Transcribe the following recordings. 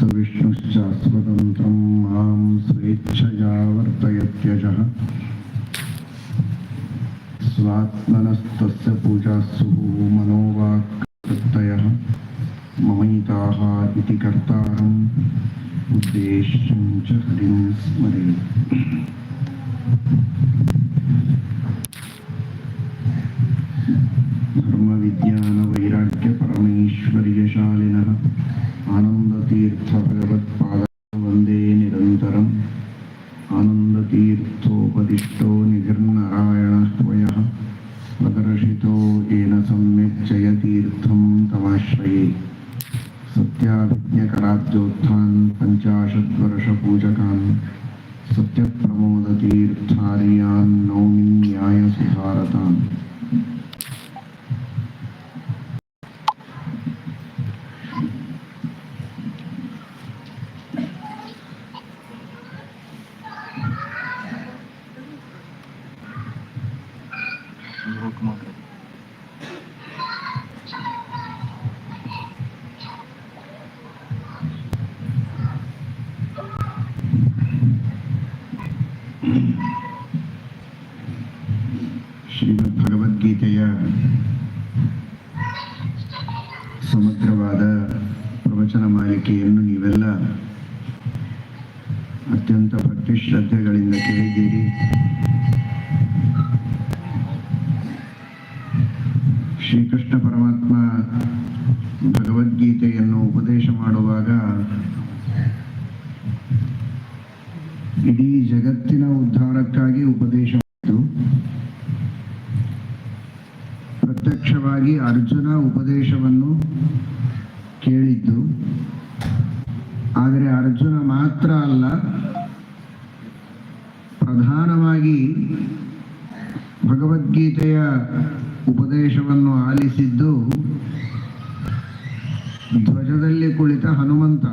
स विष्णुश्च स्वतन्त्रं माँ स्वेच्छया वर्तयत्यजः। स्वात्मनस्तस्य पूजास्सुः मनोवाक्कृतयः ममैताः इति कर्तारम् उद्देश्यं धर्मविज्ञानवैराग्यपरमैश्वर्यशालिनः आनन्दतीर्थभगवत्पाद वंदे निरन्तरम् आनन्दतीर्थोपदिष्टो निधिर्नारायणः प्रदर्शितो येन सम्यक् सत्यप्रमोदतीर्थार्यान् ಉಪದೇಶವನ್ನು ಕೇಳಿದ್ದು. ಆದರೆ ಅರ್ಜುನ ಮಾತ್ರ ಅಲ್ಲ, ಪ್ರಧಾನವಾಗಿ ಭಗವದ್ಗೀತೆಯ ಉಪದೇಶವನ್ನು ಆಲಿಸಿದ್ದು ಧ್ವಜದಲ್ಲಿ ಕುಳಿತ ಹನುಮಂತ.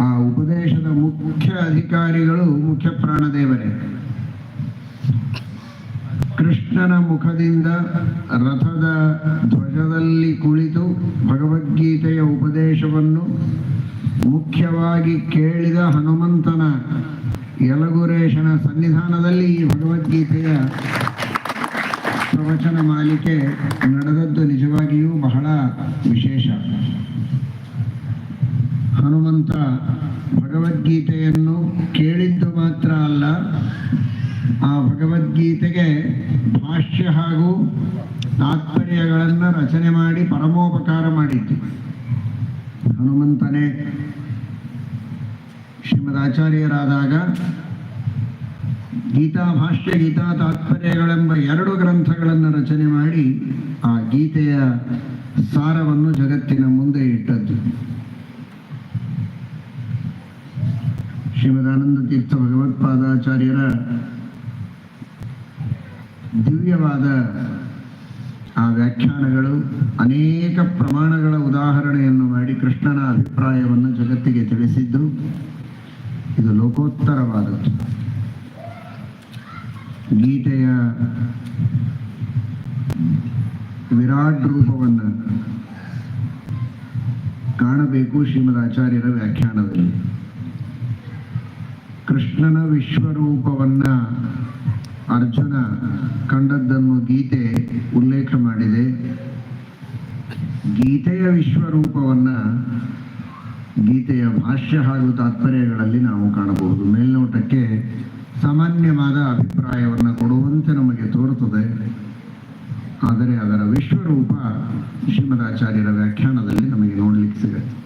ಆ ಉಪದೇಶದ ಮುಖ್ಯ ಅಧಿಕಾರಿಗಳು ಮುಖ್ಯ ಪ್ರಾಣದೇವರೇ. ಕೃಷ್ಣನ ಮುಖದಿಂದ ರಥದ ಧ್ವಜದಲ್ಲಿ ಕುಳಿತು ಭಗವದ್ಗೀತೆಯ ಉಪದೇಶವನ್ನು ಮುಖ್ಯವಾಗಿ ಕೇಳಿದ ಹನುಮಂತನ ಯಲಗುರೇಶನ ಸನ್ನಿಧಾನದಲ್ಲಿ ಈ ಭಗವದ್ಗೀತೆಯ ಪ್ರವಚನ ಮಾಲಿಕೆ ನಡೆದದ್ದು ನಿಜವಾಗಿಯೂ ಬಹಳ ವಿಶೇಷ. ಹನುಮಂತ ಭಗವದ್ಗೀತೆಯನ್ನು ಕೇಳಿದ್ದು ಮಾತ್ರ ಅಲ್ಲ ಆ ಭಗವದ್ಗೀತೆಗೆ ಭಾಷ್ಯ ಹಾಗೂ ತಾತ್ಪರ್ಯಗಳನ್ನು ರಚನೆ ಮಾಡಿ ಪರಮೋಪಕಾರ ಮಾಡಿದ್ದು. ಹನುಮಂತನೇ ಶ್ರೀಮದ್ ಆಚಾರ್ಯರಾದಾಗ ಗೀತಾ ಭಾಷ್ಯ, ಗೀತಾ ತಾತ್ಪರ್ಯಗಳೆಂಬ ಎರಡು ಗ್ರಂಥಗಳನ್ನು ರಚನೆ ಮಾಡಿ ಆ ಗೀತೆಯ ಸಾರವನ್ನು ಜಗತ್ತಿನ ಮುಂದೆ ಇಟ್ಟದ್ದು. ಶ್ರೀಮದಾನಂದ ತೀರ್ಥ ಭಗವತ್ಪಾದಾಚಾರ್ಯರ ದಿವ್ಯವಾದ ಆ ವ್ಯಾಖ್ಯಾನಗಳು, ಅನೇಕ ಪ್ರಮಾಣಗಳ ಉದಾಹರಣೆಯನ್ನು ಮಾಡಿ ಕೃಷ್ಣನ ಅಭಿಪ್ರಾಯವನ್ನು ಜಗತ್ತಿಗೆ ತಿಳಿಸಿದ್ದು, ಇದು ಲೋಕೋತ್ತರವಾದದ್ದು. ಗೀತೆಯ ವಿರಾಟ್ ರೂಪವನ್ನು ಕಾಣಬೇಕು ಶ್ರೀಮದ್ ಆಚಾರ್ಯರ ವ್ಯಾಖ್ಯಾನದಲ್ಲಿ. ಕೃಷ್ಣನ ವಿಶ್ವರೂಪವನ್ನ ಅರ್ಜುನ ಕಂಡದ್ದನ್ನು ಗೀತೆ ಉಲ್ಲೇಖ ಮಾಡಿದೆ. ಗೀತೆಯ ವಿಶ್ವರೂಪವನ್ನ ಗೀತೆಯ ಭಾಷ್ಯ ಹಾಗೂ ತಾತ್ಪರ್ಯಗಳಲ್ಲಿ ನಾವು ಕಾಣಬಹುದು. ಮೇಲ್ನೋಟಕ್ಕೆ ಸಾಮಾನ್ಯವಾದ ಅಭಿಪ್ರಾಯವನ್ನು ಕೊಡುವಂತೆ ನಮಗೆ ತೋರುತ್ತದೆ. ಆದರೆ ಅದರ ವಿಶ್ವರೂಪ ಶ್ರೀಮದಾಚಾರ್ಯರ ವ್ಯಾಖ್ಯಾನದಲ್ಲಿ ನಮಗೆ ನೋಡಲಿಕ್ಕೆ ಸಿಗುತ್ತೆ.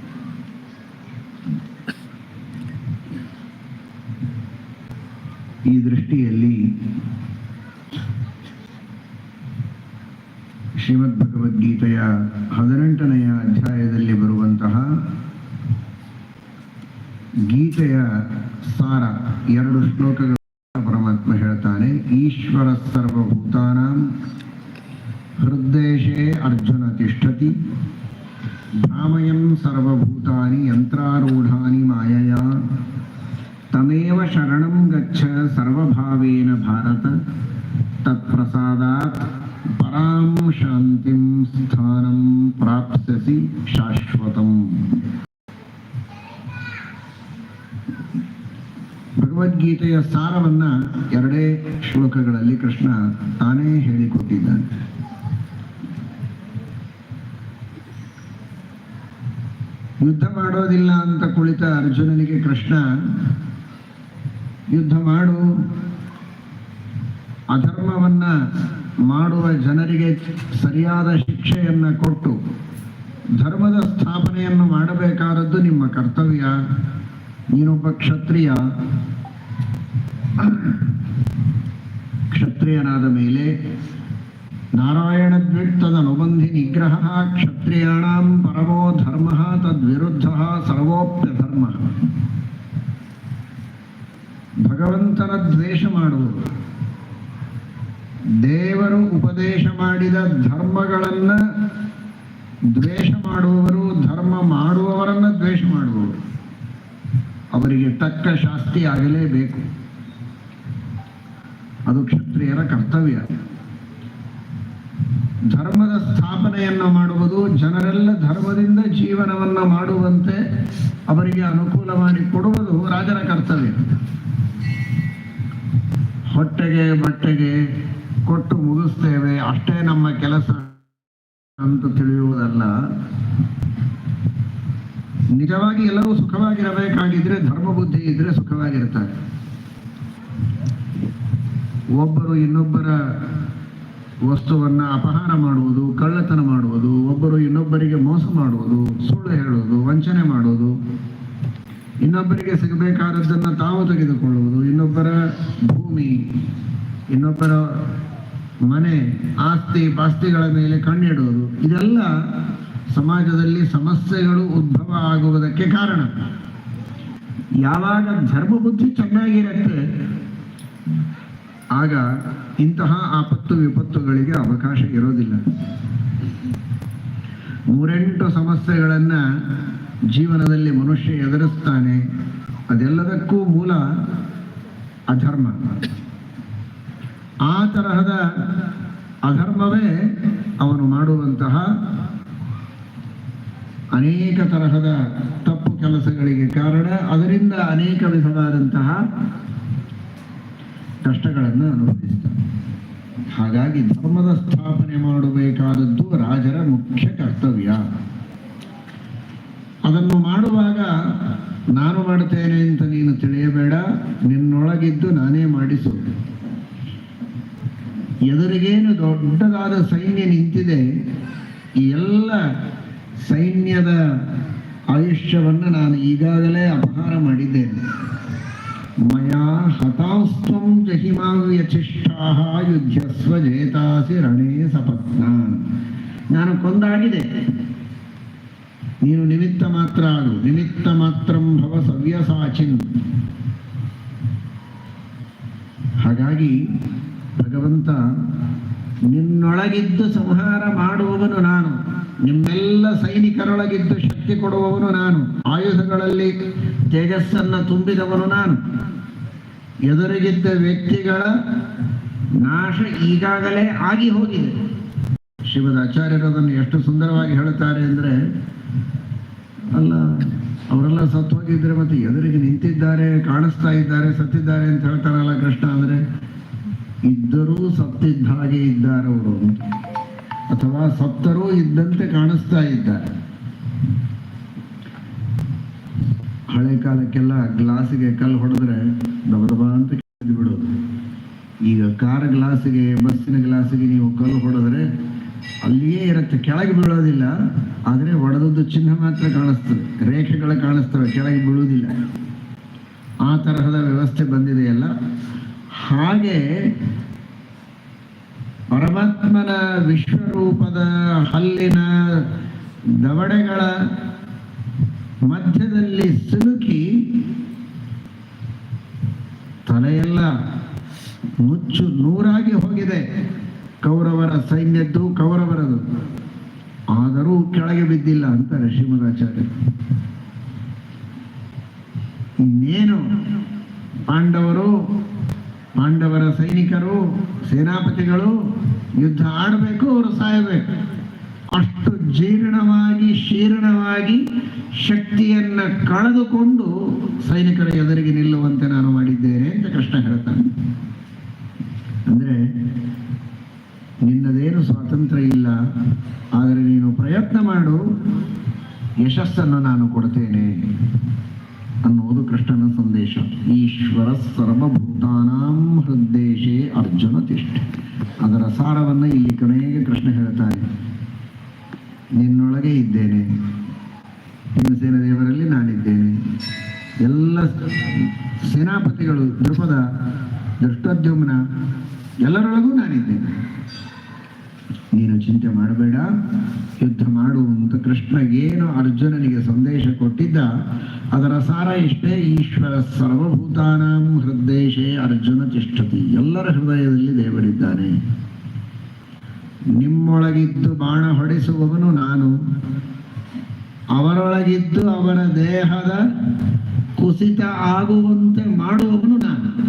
ಈ ದೃಷ್ಟಿಯಲ್ಲಿ ಶ್ರೀಮದ್ ಭಗವದ್ಗೀತೆಯ ಹದಿನೆಂಟನೆಯ ಅಧ್ಯಾಯದಲ್ಲಿ ಬರುವಂತಹ ಗೀತೆಯ ಸಾರ, ಎರಡು ಶ್ಲೋಕಗಳ ಪರಮಾತ್ಮ ಹೇಳ್ತಾನೆ, ಈಶ್ವರ ಸರ್ವಭೂತಾನಾಂ, ಹೃದ್ದೇಶೇ ಅರ್ಜುನ ತಿಷ್ಠತಿ, ಭ್ರಾಮಯಂ ಸರ್ವಭೂತಾನಿ ಯಂತ್ರಾರೂಢಾನಿ ಮಾಯಯ, ತಮೇವ ಶರಣಂ ಗಚ್ಚ ಸರ್ವಭಾವೇನ ಭಾರತ, ತತ್ಪ್ರಸಾದಾತ್ ಪರಾಂ ಶಾಂತಿಂ ಸ್ಥಾನಂ ಪ್ರಾಪ್ಸ್ಯಸಿ ಶಾಶ್ವತಂ ಭಗವದ್ಗೀತೆಯ ಸಾರವನ್ನ ಎರಡೇ ಶ್ಲೋಕಗಳಲ್ಲಿ ಕೃಷ್ಣ ತಾನೇ ಹೇಳಿಕೊಟ್ಟಿದ್ದಾನೆ. ಯುದ್ಧ ಮಾಡೋದಿಲ್ಲ ಅಂತ ಕುಳಿತ ಅರ್ಜುನನಿಗೆ ಕೃಷ್ಣ, ಯುದ್ಧ ಮಾಡು. ಅಧರ್ಮವನ್ನ ಮಾಡುವ ಜನರಿಗೆ ಸರಿಯಾದ ಶಿಕ್ಷೆಯನ್ನು ಕೊಟ್ಟು ಧರ್ಮದ ಸ್ಥಾಪನೆಯನ್ನು ಮಾಡಬೇಕಾದದ್ದು ನಿಮ್ಮ ಕರ್ತವ್ಯ. ನೀನೊಬ್ಬ ಕ್ಷತ್ರಿಯ. ಕ್ಷತ್ರಿಯನಾದ ಮೇಲೆ ನಾರಾಯಣ ತದನುಬಂಧಿ ನಿಗ್ರಹ, ಕ್ಷತ್ರಿಯಾಣಾಂ ಪರಮೋ ಧರ್ಮ ತದ್ವಿರುದ್ಧ ಸರ್ವೋಪ್ಯ ಧರ್ಮ ಭಗವಂತನ ದ್ವೇಷ ಮಾಡುವುದು. ದೇವರು ಉಪದೇಶ ಮಾಡಿದ ಧರ್ಮಗಳನ್ನ ದ್ವೇಷ ಮಾಡುವವರು, ಧರ್ಮ ಮಾಡುವವರನ್ನ ದ್ವೇಷ ಮಾಡುವವರು. ಅವರಿಗೆ ತಕ್ಕ ಶಾಸ್ತಿ ಆಗಲೇಬೇಕು. ಅದು ಕ್ಷತ್ರಿಯರ ಕರ್ತವ್ಯ. ಧರ್ಮದ ಸ್ಥಾಪನೆಯನ್ನು ಮಾಡುವುದು ಜನರೆಲ್ಲ ಧರ್ಮದಿಂದ ಜೀವನವನ್ನ ಮಾಡುವಂತೆ ಅವರಿಗೆ ಅನುಕೂಲ ಮಾಡಿ ಕೊಡುವುದು ರಾಜರ ಕರ್ತವ್ಯ. ಹೊಟ್ಟೆಗೆ, ಬಟ್ಟೆಗೆ ಕೊಟ್ಟು ಮುಗಿಸ್ತೇವೆ. ಅಷ್ಟೇ ನಮ್ಮ ಕೆಲಸ ಅಂತ ತಿಳಿಯುವುದಲ್ಲ. ನಿಜವಾಗಿ ಎಲ್ಲರೂ ಸುಖವಾಗಿರಬೇಕಾಗಿದ್ರೆ ಧರ್ಮ ಬುದ್ಧಿ ಇದ್ರೆ ಸುಖವಾಗಿರ್ತಾರೆ ಒಬ್ಬರು ಇನ್ನೊಬ್ಬರ ವಸ್ತುವನ್ನ ಅಪಹಾರ ಮಾಡುವುದು, ಕಳ್ಳತನ ಮಾಡುವುದು, ಒಬ್ಬರು ಇನ್ನೊಬ್ಬರಿಗೆ ಮೋಸ ಮಾಡುವುದು, ಸುಳ್ಳು ಹೇಳುವುದು, ವಂಚನೆ ಮಾಡುವುದು. ಇನ್ನೊಬ್ಬರಿಗೆ ಸಿಗಬೇಕಾದದ್ದನ್ನು ತಾವು ತೆಗೆದುಕೊಳ್ಳುವುದು, ಇನ್ನೊಬ್ಬರ ಭೂಮಿ, ಇನ್ನೊಬ್ಬರ ಮನೆ, ಆಸ್ತಿ, ಪಾಸ್ತಿಗಳ ಮೇಲೆ ಕಣ್ಣಿಡುವುದು ಇದೆಲ್ಲ ಸಮಾಜದಲ್ಲಿ ಸಮಸ್ಯೆಗಳು ಉದ್ಭವ ಆಗುವುದಕ್ಕೆ ಕಾರಣ. ಯಾವಾಗ ಧರ್ಮ ಬುದ್ಧಿ ಚೆನ್ನಾಗಿರುತ್ತೆ, ಆಗ ಇಂತಹ ಆಪತ್ತು ವಿಪತ್ತುಗಳಿಗೆ ಅವಕಾಶ ಇರೋದಿಲ್ಲ. ಮೂರೆಂಟು ಸಮಸ್ಯೆಗಳನ್ನ ಜೀವನದಲ್ಲಿ ಮನುಷ್ಯ ಎದುರಿಸ್ತಾನೆ, ಅದೆಲ್ಲದಕ್ಕೂ ಮೂಲ ಅಧರ್ಮ. ಆ ತರಹದ ಅಧರ್ಮವೇ ಅವನು ಮಾಡುವಂತಹ ಅನೇಕ ತರಹದ ತಪ್ಪು ಕೆಲಸಗಳಿಗೆ ಕಾರಣ. ಅದರಿಂದ ಅನೇಕ ವಿಧವಾದಂತಹ ಕಷ್ಟಗಳನ್ನು ಅನುಭವಿಸ್ತಾನೆ. ಹಾಗಾಗಿ ಧರ್ಮದ ಸ್ಥಾಪನೆ ಮಾಡಬೇಕಾದದ್ದು ರಾಜರ ಮುಖ್ಯ ಕರ್ತವ್ಯ. ಅದನ್ನು ಮಾಡುವಾಗ ನಾನು ಮಾಡುತ್ತೇನೆ ಅಂತ ನೀನು ತಿಳಿಯಬೇಡ. ನಿನ್ನೊಳಗಿದ್ದು ನಾನೇ ಮಾಡಿಸು ಎದುರಿಗೇನು ದೊಡ್ಡದಾದ ಸೈನ್ಯ ನಿಂತಿದೆ, ಈ ಎಲ್ಲ ಸೈನ್ಯದ ಆಯುಷ್ಯವನ್ನು ನಾನು ಈಗಾಗಲೇ ಅಪಹಾರ ಮಾಡಿದ್ದೇನೆ. ಮಯಾ ಹತಾಸ್ತ್ವಂ ಜಹಿಮಾವ್ಯಚಿಷ್ಠಾ ಯುದ್ಧಸ್ವ ಜೇತಾಸಿ ರಣೇ ಸಪತ್ನ. ನಾನು ಕೊಂದಾಗಿದೆ. ನೀನು ನಿಮಿತ್ತ ಮಾತ್ರ ಆಗು. ನಿಮಿತ್ತ ಮಾತ್ರಂ ಭವ ಸವ್ಯಸಾಚಿನ್. ಹಾಗಾಗಿ ಭಗವಂತ ನಿನ್ನೊಳಗಿದ್ದು ಸಂಹಾರ ಮಾಡುವವನು ನಾನು, ನಿಮ್ಮೆಲ್ಲ ಸೈನಿಕರೊಳಗಿದ್ದು ಶಕ್ತಿ ಕೊಡುವವನು ನಾನು, ಆಯುಧಗಳಲ್ಲಿ ತೇಜಸ್ಸನ್ನು ತುಂಬಿದವನು ನಾನು. ಎದುರಿಗಿದ್ದ ವ್ಯಕ್ತಿಗಳ ನಾಶ ಈಗಾಗಲೇ ಆಗಿ ಹೋಗಿದೆ. ಶ್ರೀಮದ್ ಆಚಾರ್ಯರು ಅದನ್ನು ಎಷ್ಟು ಸುಂದರವಾಗಿ ಹೇಳುತ್ತಾರೆ ಅಂದ್ರೆ, ಅಲ್ಲ, ಅವರೆಲ್ಲ ಸತ್ತು ಹೋಗಿದ್ರೆ ಮತ್ತೆ ಎದುರಿಗೆ ನಿಂತಿದ್ದಾರೆ, ಕಾಣಿಸ್ತಾ ಇದ್ದಾರೆ, ಸತ್ತಿದ್ದಾರೆ ಅಂತ ಹೇಳ್ತಾರಲ್ಲ ಕೃಷ್ಣ, ಅಂದ್ರೆ ಇದ್ದರೂ ಸತ್ತಿದ್ದ ಹಾಗೆ ಇದ್ದಾರೆ ಅವರು ಅಥವಾ ಸತ್ತರೂ ಇದ್ದಂತೆ ಕಾಣಿಸ್ತಾ ಇದ್ದಾರೆ ಹಳೆ ಕಾಲಕ್ಕೆಲ್ಲ ಗ್ಲಾಸಿಗೆ ಕಲ್ಲು ಹೊಡೆದ್ರೆ ದಬದಬ ದಬ ಅಂತ ಕೇಳಿ ಬಿಡೋದು ಈಗ ಕಾರ್ ಗ್ಲಾಸಿಗೆ, ಬಸ್ಸಿನ ಗ್ಲಾಸಿಗೆ ನೀವು ಕಲ್ಲು ಹೊಡೆದ್ರೆ ಅಲ್ಲಿಯೇ ಇರುತ್ತೆ, ಕೆಳಗೆ ಬೀಳೋದಿಲ್ಲ. ಆದರೆ ಹೊಡೆದದ್ದು ಚಿಹ್ನೆ ಮಾತ್ರ ಕಾಣಿಸ್ತದೆ, ರೇಖೆಗಳು ಕಾಣಿಸ್ತವೆ, ಕೆಳಗೆ ಬೀಳುವುದಿಲ್ಲ. ಆ ತರಹದ ವ್ಯವಸ್ಥೆ ಬಂದಿದೆಯಲ್ಲ. ಹಾಗೆ ಪರಮಾತ್ಮನ ವಿಶ್ವರೂಪದ ಹಲ್ಲಿನ ದವಡೆಗಳ ಮಧ್ಯದಲ್ಲಿ ಸಿಲುಕಿ ತಲೆಯೆಲ್ಲ ಮುಚ್ಚು ನೂರಾಗಿ ಹೋಗಿದೆ. ಕೌರವರ ಸೈನ್ಯದ್ದು ಕೌರವರದು. ಆದರೂ ಕೆಳಗೆ ಬಿದ್ದಿಲ್ಲ ಅಂತಾರೆ ಶ್ರೀಮದಾಚಾರ್ಯ. ಇನ್ನೇನು ಪಾಂಡವರು ಪಾಂಡವರ ಸೈನಿಕರು, ಸೇನಾಪತಿಗಳು ಯುದ್ಧ ಆಡಬೇಕು, ಅವರು ಸಾಯಬೇಕು. ಅಷ್ಟು ಜೀರ್ಣವಾಗಿ, ಶೀರ್ಣವಾಗಿ ಶಕ್ತಿಯನ್ನ ಕಳೆದುಕೊಂಡು ಸೈನಿಕರ ಎದುರಿಗೆ ನಿಲ್ಲುವಂತೆ ನಾನು ಮಾಡಿದ್ದೇನೆ ಅಂತ ಕೃಷ್ಣ ಹೇಳ್ತಾನೆ. ಅಂದ್ರೆ, ನಿನ್ನದೇನು ಸ್ವಾತಂತ್ರ್ಯ ಇಲ್ಲ, ಆದರೆ ನೀನು ಪ್ರಯತ್ನ ಮಾಡು, ಯಶಸ್ಸನ್ನು ನಾನು ಕೊಡ್ತೇನೆ. ಅನ್ನುವುದು ಕೃಷ್ಣನ ಸಂದೇಶ. ಈಶ್ವರ ಸರ್ವಭೂತಾನಾಂ ಹೃದ್ದೇಶೇ ಅರ್ಜುನ ತಿಷ್ಠ. ಅದರ ಸಾರವನ್ನು ಇಲ್ಲಿ ಕೊನೆಗೆ ಕೃಷ್ಣ ಹೇಳ್ತಾನೆ ನಿನ್ನೊಳಗೆ ಇದ್ದೇನೆ. ಭೀಮಸೇನ ದೇವರಲ್ಲಿ ನಾನಿದ್ದೇನೆ. ಎಲ್ಲ ಸೇನಾಪತಿಗಳು ದೃಪದ ದೃಷ್ಟೋದ್ಯುಮ್ನ ಎಲ್ಲರೊಳಗೂ ನಾನಿದ್ದೇನೆ. ನೀನು ಚಿಂತೆ ಮಾಡಬೇಡ. ಯುದ್ಧ ಮಾಡು ಅಂತ ಕೃಷ್ಣ ಏನು ಅರ್ಜುನನಿಗೆ ಸಂದೇಶ ಕೊಟ್ಟಿದ್ದ. ಅದರ ಸಾರ ಇಷ್ಟೇ, ಈಶ್ವರ ಸರ್ವಭೂತಾನಾಂ ಹೃದ್ದೇಶೇ ಅರ್ಜುನ ತಿಷ್ಠತಿ. ಎಲ್ಲರ ಹೃದಯದಲ್ಲಿ ದೇವರಿದ್ದಾನೆ. ನಿಮ್ಮೊಳಗಿದ್ದು ಬಾಣ ಹೊಡೆಸುವವನು ನಾನು. ಅವರೊಳಗಿದ್ದು ಅವರ ದೇಹದ ಕುಸಿತ ಆಗುವಂತೆ ಮಾಡುವವನು ನಾನು.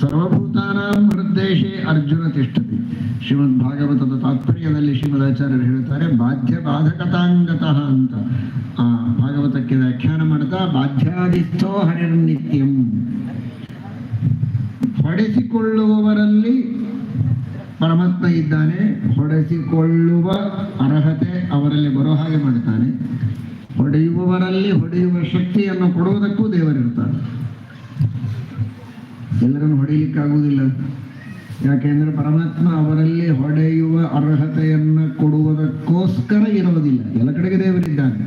ಸರ್ವಭೂತಾನಾಂ ಹೃದ್ದೇಶೇ ಅರ್ಜುನ ತಿಷ್ಠತಿ. ಶ್ರೀಮದ್ ಭಾಗವತದ ತಾತ್ಪರ್ಯದಲ್ಲಿ ಶ್ರೀಮದಾಚಾರ್ಯರು ಹೇಳ್ತಾರೆ ಬಾಧ್ಯ ಬಾಧಕತಾಂಗತಃ ಅಂತ. ಆ ಭಾಗವತಕ್ಕೆ ವ್ಯಾಖ್ಯಾನ ಮಾಡ್ತಾ ಬಾಧ್ಯಾದಿಸ್ಥೋ ಹರಿರ್ನಿತ್ಯಂ. ಹೊಡೆಸಿಕೊಳ್ಳುವವರಲ್ಲಿ ಪರಮಾತ್ಮ ಇದ್ದಾನೆ, ಹೊಡೆಸಿಕೊಳ್ಳುವ ಅರ್ಹತೆ ಅವರಲ್ಲಿ ಬರೋ ಹಾಗೆ ಮಾಡ್ತಾನೆ. ಹೊಡೆಯುವವರಲ್ಲಿ ಹೊಡೆಯುವ ಶಕ್ತಿಯನ್ನು ಕೊಡುವುದಕ್ಕೂ ದೇವರಿರ್ತಾರೆ ಎಲ್ಲರನ್ನು ಹೊಡೆಯಲಿಕ್ಕಾಗುವುದಿಲ್ಲ. ಯಾಕೆಂದ್ರೆ ಪರಮಾತ್ಮ ಅವರಲ್ಲಿ ಹೊಡೆಯುವ ಅರ್ಹತೆಯನ್ನು ಕೊಡುವುದಕ್ಕೋಸ್ಕರ ಇರುವುದಿಲ್ಲ. ಎಲ್ಲ ಕಡೆಗೆ ದೇವರಿದ್ದಾನೆ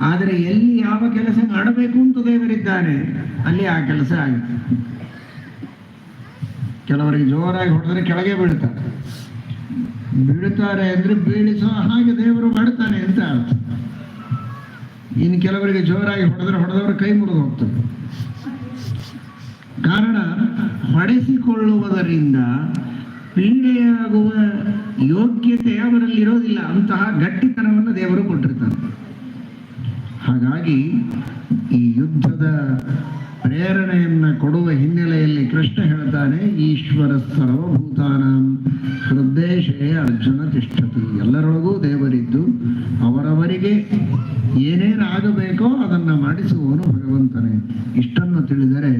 ಆದರೆ ಎಲ್ಲಿ ಯಾವ ಕೆಲಸ ಮಾಡಬೇಕು ಅಂತ ದೇವರಿದ್ದಾನೆ ಅಲ್ಲಿ ಆ ಕೆಲಸ ಆಗುತ್ತೆ ಕೆಲವರಿಗೆ ಜೋರಾಗಿ ಹೊಡೆದ್ರೆ ಕೆಳಗೆ ಬೀಳ್ತಾರೆ. ಬೀಳುತ್ತಾರೆ ಅಂದ್ರೆ ಬೀಳಿಸೋ ಹಾಗೆ ದೇವರು ಮಾಡುತ್ತಾನೆ ಅಂತ ಅರ್ಥ. ಇನ್ನು ಕೆಲವರಿಗೆ ಜೋರಾಗಿ ಹೊಡೆದ್ರೆ ಹೊಡೆದವರು ಕೈ ಮುರಿದು ಹೋಗ್ತಾರೆ ಕಾರಣ ಹೊಡೆಸಿಕೊಳ್ಳುವುದರಿಂದ ಪೀಡೆಯಾಗುವ ಯೋಗ್ಯತೆ ಅವರಲ್ಲಿ ಇರೋದಿಲ್ಲ ಅಂತಹ ಗಟ್ಟಿತನವನ್ನು ದೇವರು ಕೊಟ್ಟಿರ್ತಾರೆ ಹಾಗಾಗಿ ಈ ಯುದ್ಧದ ಪ್ರೇರಣೆಯನ್ನ ಕೊಡುವ ಹಿನ್ನೆಲೆಯಲ್ಲಿ ಕೃಷ್ಣ ಹೇಳ್ತಾನೆ, ಈಶ್ವರ ಸರ್ವಭೂತಾನಾಂ ಹೃದ್ದೇಶೇ ಅರ್ಜುನ ತಿಷ್ಠತಿ. ಎಲ್ಲರೊಳಗೂ ದೇವರಿದ್ದು, ಅವರವರಿಗೆ ಏನೇನಾಗಬೇಕೋ ಅದನ್ನ ಮಾಡಿಸುವವನು ಭಗವಂತನೇ. ಇಷ್ಟನ್ನು ತಿಳಿದರೆ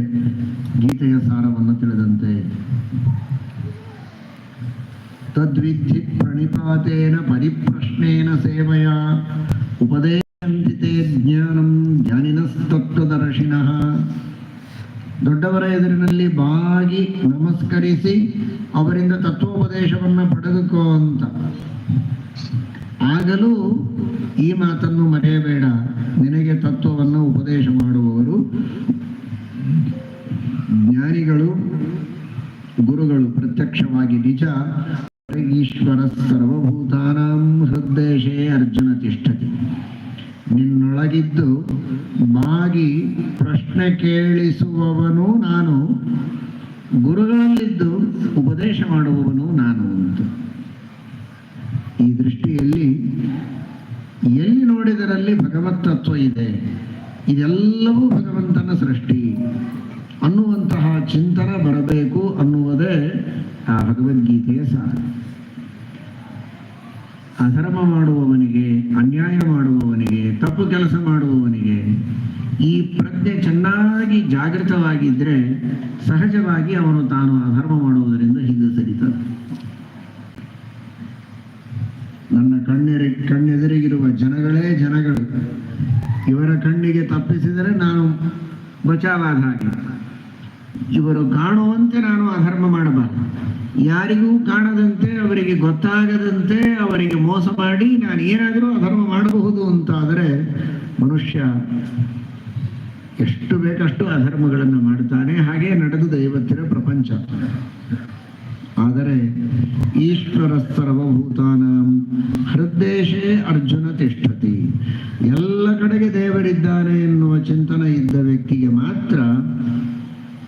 ಗೀತೆಯ ಸಾರವನ್ನು ತಿಳಿದಂತೆ. ತದ್ವಿಧಿ ಪ್ರಣಿಪಾತೇನ ಪರಿಪ್ರಶ್ನೇನ ಸೇವೆಯ ಉಪದೇಶಂತಿ ತೇ ಜ್ಞಾನಂ ಜ್ಞಾನಿನಸ್ತತ್ವದರ್ಶಿನಃ ದೊಡ್ಡವರ ಎದುರಿನಲ್ಲಿ ಬಾಗಿ ನಮಸ್ಕರಿಸಿ ಅವರಿಂದ ತತ್ವೋಪದೇಶವನ್ನು ಪಡೆದುಕೋ ಅಂತ. ಆಗಲೂ ಈ ಮಾತನ್ನು ಮರೆಯಬೇಡ. ನಿನಗೆ ತತ್ವವನ್ನು ಉಪದೇಶ ಮಾಡುವವರು ಜ್ಞಾನಿಗಳು, ಗುರುಗಳು, ಪ್ರತ್ಯಕ್ಷವಾಗಿ ನಿಜ. ಈಶ್ವರ ಸರ್ವಭೂತಾನಾಂ ಹೃದ್ದೇಶೇ ಅರ್ಜುನ ತಿಷ್ಠತಿ. ನಿನ್ನೊಳಗಿದ್ದು ಮಾಗಿ ಪ್ರಶ್ನೆ ಕೇಳಿಸುವವನು ನಾನು, ಗುರುಗಳಲ್ಲಿದ್ದು ಉಪದೇಶ ಮಾಡುವವನು ನಾನು ಅಂತ. ಈ ದೃಷ್ಟಿಯಲ್ಲಿ ಎಲ್ಲಿ ನೋಡಿದರಲ್ಲಿ ಭಗವತ್ ತತ್ವ ಇದೆ? ಇದೆಲ್ಲವೂ ಭಗವಂತನ ಸೃಷ್ಟಿ. ಅನ್ನುವಂತಹ ಚಿಂತನೆ ಬರಬೇಕು ಅನ್ನುವುದೇ ಆ ಭಗವದ್ಗೀತೆಯ ಸಾರ. ಅಧರ್ಮ ಮಾಡುವವನಿಗೆ, ಅನ್ಯಾಯ ಮಾಡುವವನಿಗೆ, ತಪ್ಪು ಕೆಲಸ ಮಾಡುವವನಿಗೆ, ಈ ಪ್ರಜ್ಞೆ ಚೆನ್ನಾಗಿ ಜಾಗೃತವಾಗಿದ್ರೆ ಸಹಜವಾಗಿ ಅವನು ತಾನು ಅಧರ್ಮ ಮಾಡುವುದರಿಂದ ಹಿಂದೆ ಸರಿತಾನೆ. ನನ್ನ ಕಣ್ಣೆರೆ, ಕಣ್ಣೆದುರಿಗಿರುವ ಜನಗಳೇ ಜನಗಳು. ಇವರ ಕಣ್ಣಿಗೆ ತಪ್ಪಿಸಿದರೆ ನಾನು ಬಚಾವಾದ ಹಾಗೆ. ಇವರು ಕಾಣುವಂತೆ ನಾನು ಅಧರ್ಮ ಮಾಡಬಾರದು. ಯಾರಿಗೂ ಕಾಣದಂತೆ, ಅವರಿಗೆ ಗೊತ್ತಾಗದಂತೆ, ಅವರಿಗೆ ಮೋಸ ಮಾಡಿ ನಾನು ಏನಾದರೂ ಅಧರ್ಮ ಮಾಡಬಹುದು ಅಂತಾದರೆ ಮನುಷ್ಯ ಎಷ್ಟು ಬೇಕಷ್ಟು ಅಧರ್ಮಗಳನ್ನು ಮಾಡ್ತಾನೆ. ಹಾಗೆ ನಡೆದು ಇವತ್ತಿನ ಪ್ರಪಂಚ. ಆದರೆ ಈಶ್ವರ ಸರ್ವಭೂತಾನಾಂ ಹೃದ್ದೇಶೇ ಅರ್ಜುನ ತಿಷ್ಠತಿ. ಎಲ್ಲ ಕಡೆಗೆ ದೇವರಿದ್ದಾನೆ ಎನ್ನುವ ಚಿಂತನೆ ಇದ್ದ ವ್ಯಕ್ತಿಗೆ ಮಾತ್ರ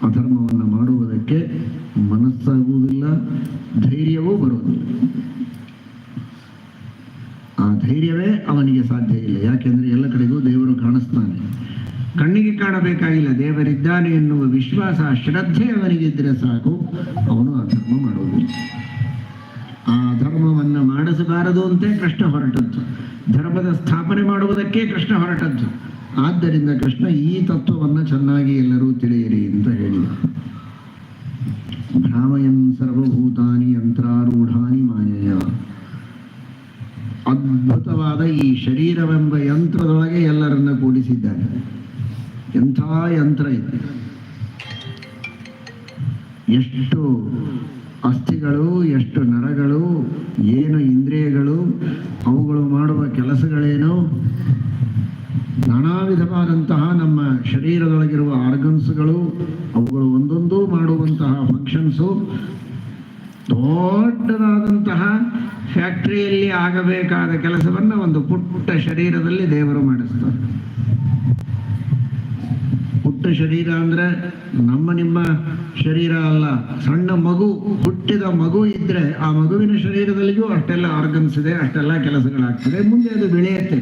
ಅಧರ್ಮವನ್ನು ಮಾಡುವುದಕ್ಕೆ ಮನಸ್ಸಾಗುವುದಿಲ್ಲ, ಧೈರ್ಯವೂ ಬರುವುದಿಲ್ಲ. ಆ ಧೈರ್ಯವೇ ಅವನಿಗೆ ಸಾಧ್ಯ ಇಲ್ಲ. ಯಾಕೆಂದ್ರೆ ಎಲ್ಲ ಕಡೆಗೂ ದೇವರು ಕಾಣಿಸ್ತಾನೆ. ಕಣ್ಣಿಗೆ ಕಾಣಬೇಕಾಗಿಲ್ಲ. ದೇವರಿದ್ದಾನೆ ಎನ್ನುವ ವಿಶ್ವಾಸ, ಶ್ರದ್ಧೆ ಅವನಿಗಿದ್ರೆ ಸಾಕು. ಅವನು ಅಧರ್ಮ ಧರ್ಮ ಮಾಡುವುದಿಲ್ಲ. ಆ ಧರ್ಮವನ್ನು ಮಾಡಿಸಬಾರದು ಅಂತೇ ಕೃಷ್ಣ ಹೊರಟದ್ದು. ಧರ್ಮದ ಸ್ಥಾಪನೆ ಮಾಡುವುದಕ್ಕೆ ಕೃಷ್ಣ ಹೊರಟದ್ದು. ಆದ್ದರಿಂದ ಕೃಷ್ಣ, ಈ ತತ್ವವನ್ನು ಚೆನ್ನಾಗಿ ಎಲ್ಲರೂ ತಿಳಿಯಿರಿ ಅಂತ ಹೇಳಿದ. ಭ್ರಾಮಯನ್ ಸರ್ವಭೂತಾನಿ ಯಂತ್ರಾರೂಢಾನಿ ಮಾಯೆಯ. ಅದ್ಭುತವಾದ ಈ ಶರೀರವೆಂಬ ಯಂತ್ರದೊಳಗೆ ಎಲ್ಲರನ್ನ ಕೂಡಿಸಿದ್ದಾನೆ ಎಂಥ ಯಂತ್ರ ಇದೆ. ಎಷ್ಟು ಅಸ್ಥಿಗಳು, ಎಷ್ಟು ನರಗಳು ಏನು ಇಂದ್ರಿಯಗಳು ಅವುಗಳು ಮಾಡುವ ಕೆಲಸಗಳೇನು ನಾನಾ ವಿಧವಾದಂತಹ ನಮ್ಮ ಶರೀರದೊಳಗಿರುವ ಆರ್ಗನ್ಸ್ಗಳು ಅವುಗಳು ಒಂದೊಂದು ಮಾಡುವಂತಹ ಫಂಕ್ಷನ್ಸು ದೊಡ್ಡದಾದಂತಹ ಫ್ಯಾಕ್ಟರಿಯಲ್ಲಿ ಆಗಬೇಕಾದ ಕೆಲಸವನ್ನು ಒಂದು ಪುಟ್ಟ ಶರೀರದಲ್ಲಿ ದೇವರು ಮಾಡಿಸ್ತಾರೆ. ಪುಟ್ಟ ಶರೀರ ಅಂದ್ರೆ ನಮ್ಮ ನಿಮ್ಮ ಶರೀರ ಅಲ್ಲ, ಸಣ್ಣ ಮಗು, ಹುಟ್ಟಿದ ಮಗು ಇದ್ರೆ ಆ ಮಗುವಿನ ಶರೀರದಲ್ಲಿಯೂ ಅಷ್ಟೆಲ್ಲ ಆರ್ಗನ್ಸ್ ಇದೆ, ಅಷ್ಟೆಲ್ಲ ಕೆಲಸಗಳಾಗ್ತದೆ. ಮುಂದೆ ಅದು ಬೆಳೆಯುತ್ತೆ.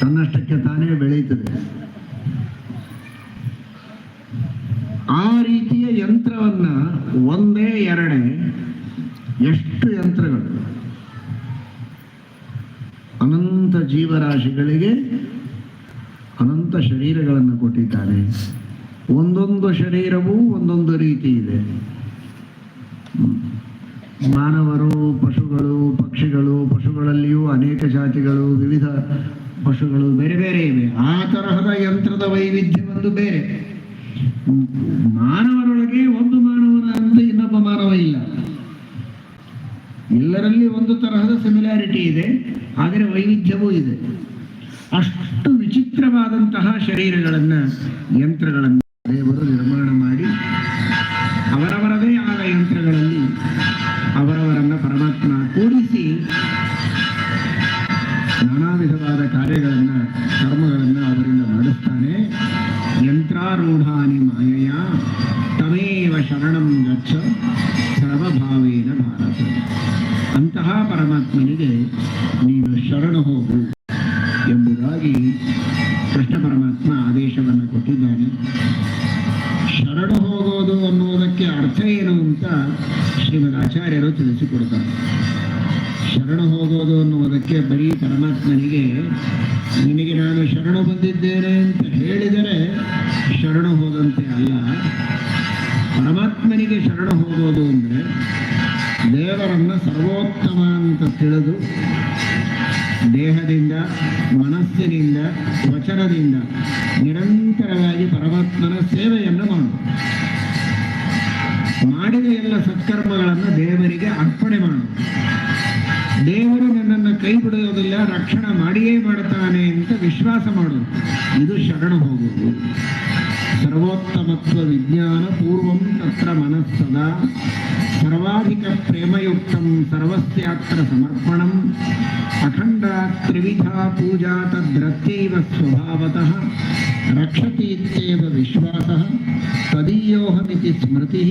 ತನ್ನಷ್ಟಕ್ಕೆ ತಾನೇ ಬೆಳೆಯುತ್ತದೆ ಆ ರೀತಿಯ ಯಂತ್ರವನ್ನ ಒಂದೇ ಎರಡೇ ಎಷ್ಟು ಯಂತ್ರಗಳು. ಅನಂತ ಜೀವರಾಶಿಗಳಿಗೆ ಅನಂತ ಶರೀರಗಳನ್ನು ಕೊಟ್ಟಿದ್ದಾರೆ. ಒಂದೊಂದು ಶರೀರವೂ ಒಂದೊಂದು ರೀತಿ ಇದೆ. ಮಾನವರು, ಪಶುಗಳು, ಪಕ್ಷಿಗಳು, ಪಶುಗಳಲ್ಲಿಯೂ ಅನೇಕ ಜಾತಿಗಳು, ವಿವಿಧ ಪಶುಗಳು ಬೇರೆ ಬೇರೆ ಇವೆ. ಆ ತರಹದ ಯಂತ್ರದ ವೈವಿಧ್ಯ ಒಂದು ಬೇರೆ. ಮಾನವರೊಳಗೆ ಒಂದು ಮಾನವನ ಅಂತ ಇನ್ನೊಬ್ಬ ಮಾನವ ಇಲ್ಲ. ಎಲ್ಲರಲ್ಲಿ ಒಂದು ತರಹದ ಸಿಮಿಲಾರಿಟಿ ಇದೆ ಆದರೆ ವೈವಿಧ್ಯವೂ ಇದೆ. ಅಷ್ಟು ವಿಚಿತ್ರವಾದಂತಹ ಶರೀರಗಳನ್ನು ಯಂತ್ರಗಳನ್ನು ಅರ್ಥ ಏನು ಅಂತ ಶ್ರೀಮದ್ ಆಚಾರ್ಯರು ತಿಳಿಸಿಕೊಡ್ತಾರೆ. ಶರಣ ಹೋಗೋದು ಅನ್ನುವುದಕ್ಕೆ ಬರೀ ಪರಮಾತ್ಮನಿಗೆ, ನಿನಗೆ ನಾನು ಶರಣು ಬಂದಿದ್ದೇನೆ ಅಂತ ಹೇಳಿದರೆ ಶರಣು ಹೋದಂತೆ ಅಲ್ಲ. ಪರಮಾತ್ಮನಿಗೆ ಶರಣು ಹೋಗೋದು ಅಂದರೆ ದೇವರನ್ನ ಸರ್ವೋತ್ತಮ ಅಂತ ತಿಳಿದು ದೇಹದಿಂದ, ಮನಸ್ಸಿನಿಂದ, ವಚನದಿಂದ ನಿರಂತರವಾಗಿ ಪರಮಾತ್ಮನ ಸೇವೆಯನ್ನು ಮಾಡು ಮಾಡಿದ ಎಲ್ಲ ಸತ್ಕರ್ಮಗಳನ್ನು ದೇವರಿಗೆ ಅರ್ಪಣೆ ಮಾಡು ದೇವರು ನನ್ನನ್ನು ಕೈ ಬಿಡುವುದಿಲ್ಲ ರಕ್ಷಣೆ ಮಾಡಿಯೇ ಮಾಡುತ್ತಾನೆ ಅಂತ ವಿಶ್ವಾಸ ಮಾಡು ಇದು ಶರಣ ಹೋಗುವುದು. ಸರ್ವೋತ್ತಮತ್ವ ವಿಜ್ಞಾನ ಪೂರ್ವಂ ತತ್ರ ಮನಸ್ಸದಾ ಸರ್ವಾಧಿಕ ಪ್ರೇಮಯುಕ್ತಂ ಸರ್ವಸ್ಯಾತ್ರ ಸಮರ್ಪಣಂ ಅಖಂಡ ತ್ರಿವಿಧ ಪೂಜಾ ತದ್ರತ್ಯೈವ ಸ್ವಭಾವತಃ ರಕ್ಷತಿ ಇತ್ಯೇವ ವಿಶ್ವಾಸ ತದೀಯೋಹಮಿತಿ ಸ್ಮೃತಿ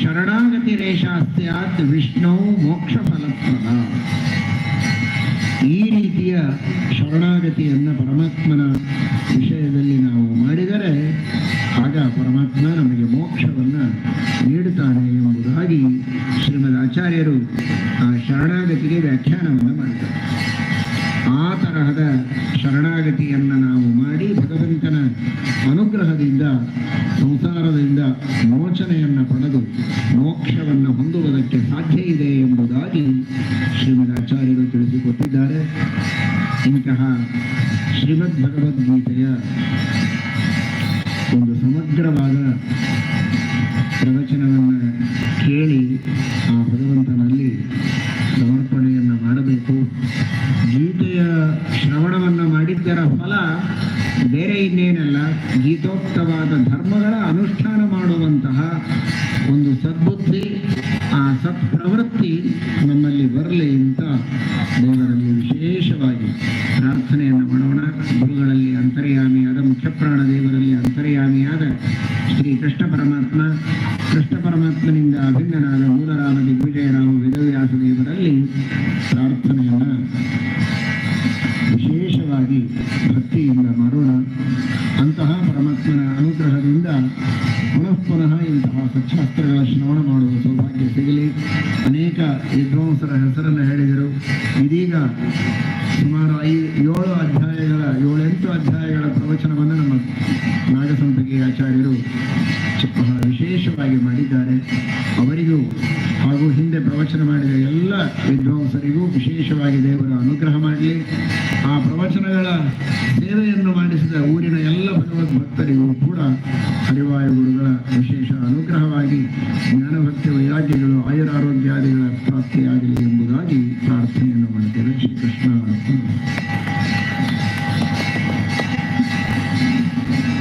ಶರಣಾಗತಿರೇಷಾ ಸ್ಯಾತ್ ವಿಷ್ಣು ಮೋಕ್ಷ ಫಲಪ್ರದ ಈ ರೀತಿಯ ಶರಣಾಗತಿಯನ್ನ ಪರಮಾತ್ಮನ ವಿಷಯದಲ್ಲಿ ನಾವು ಮಾಡಿದರೆ ಆಗ ಪರಮಾತ್ಮ ನಮಗೆ ಮೋಕ್ಷವನ್ನು ನೀಡುತ್ತಾನೆ ಎಂಬುದಾಗಿ ಶ್ರೀಮದ್ ಆಚಾರ್ಯರು ಆ ಶರಣಾಗತಿಗೆ ವ್ಯಾಖ್ಯಾನವನ್ನು ಮಾಡ್ತಾರೆ ಆ ತರಹದ ಶರಣಾಗತಿಯನ್ನು ನಾವು ಮಾಡಿ ಭಗವಂತನ ಅನುಗ್ರಹದಿಂದ, ಸಂಸಾರದಿಂದ ಮೋಚನೆಯನ್ನು ಪಡೆದು ಮೋಕ್ಷವನ್ನು ಹೊಂದುವುದಕ್ಕೆ ಸಾಧ್ಯ ಇದೆ ಎಂಬುದಾಗಿ ಶ್ರೀಮದ್ ಆಚಾರ್ಯರು ತಿಳಿಸಿಕೊಟ್ಟಿದ್ದಾರೆ. ಇಂತಹ ಶ್ರೀಮದ್ ಭಗವದ್ಗೀತೆಯ ಬೇರೆ ಇನ್ನೇನಲ್ಲ, ಗೀತೋಕ್ತವಾದ ಧರ್ಮಗಳ ಅನುಷ್ಠಾನ ಮಾಡುವಂತಹ ಒಂದು ಸದ್ಬುದ್ಧಿ, ಆ ಸತ್ಪ್ರವೃತ್ತಿ ನಮ್ಮಲ್ಲಿ ಬರಲಿ ಅಂತ ದೇವರಲ್ಲಿ ವಿಶೇಷವಾಗಿ ಪ್ರಾರ್ಥನೆಯನ್ನು ಮಾಡೋಣ. ಗುರುಗಳಲ್ಲಿ ಅಂತರ್ಯಾಮಿಯಾದ, ಮುಖ್ಯಪ್ರಾಣ ದೇವರಲ್ಲಿ ಅಂತರ್ಯಾಮಿಯಾದ ಶ್ರೀ ಕೃಷ್ಣ ಪರಮಾತ್ಮ. ಕೃಷ್ಣ ಪರಮಾತ್ಮನಿಂದ ಅಭಿನ್ನನಾದ ವಿದ್ವಾಂಸರ ಹೆಸರನ್ನು ಹೇಳಿದರು. ಇದೀಗ ಸುಮಾರು ಐ ಏಳು ಅಧ್ಯಾಯಗಳ, ಏಳೆಂಟು ಅಧ್ಯಾಯಗಳ ಪ್ರವಚನವನ್ನು ನಮ್ಮ ನಾಗಸಂಪಿಗೆ ಆಚಾರ್ಯರು ಬಹಳ ವಿಶೇಷವಾಗಿ ಮಾಡಿದ್ದಾರೆ. ಅವರಿಗೂ ಹಾಗೂ ಹಿಂದೆ ಪ್ರವಚನ ಮಾಡಿದ ಎಲ್ಲ ವಿದ್ವಾಂಸರಿಗೂ ವಿಶೇಷವಾಗಿ ದೇವರ ಅನುಗ್ರಹ ಮಾಡಲಿ. ಆ ಪ್ರವಚನಗಳ ಸೇವೆಯನ್ನು ಮಾಡಿಸಿದ ಊರಿನ ಭಕ್ತರಿಗೂ ಕೂಡ ಹರಿವಾಯು ಗುರುಗಳ ವಿಶೇಷ ಅನುಗ್ರಹವಾಗಿ ಜ್ಞಾನಭಕ್ತಿ ವೈರಾಗ್ಯಗಳು ಆಯುರಾರೋಗ್ಯಾದಿಗಳ ಪ್ರಾಪ್ತಿಯಾಗಲಿ ಎಂಬುದಾಗಿ ಪ್ರಾರ್ಥನೆಯನ್ನು ಮಾಡುತ್ತೇವೆ ಶ್ರೀಕೃಷ್ಣ.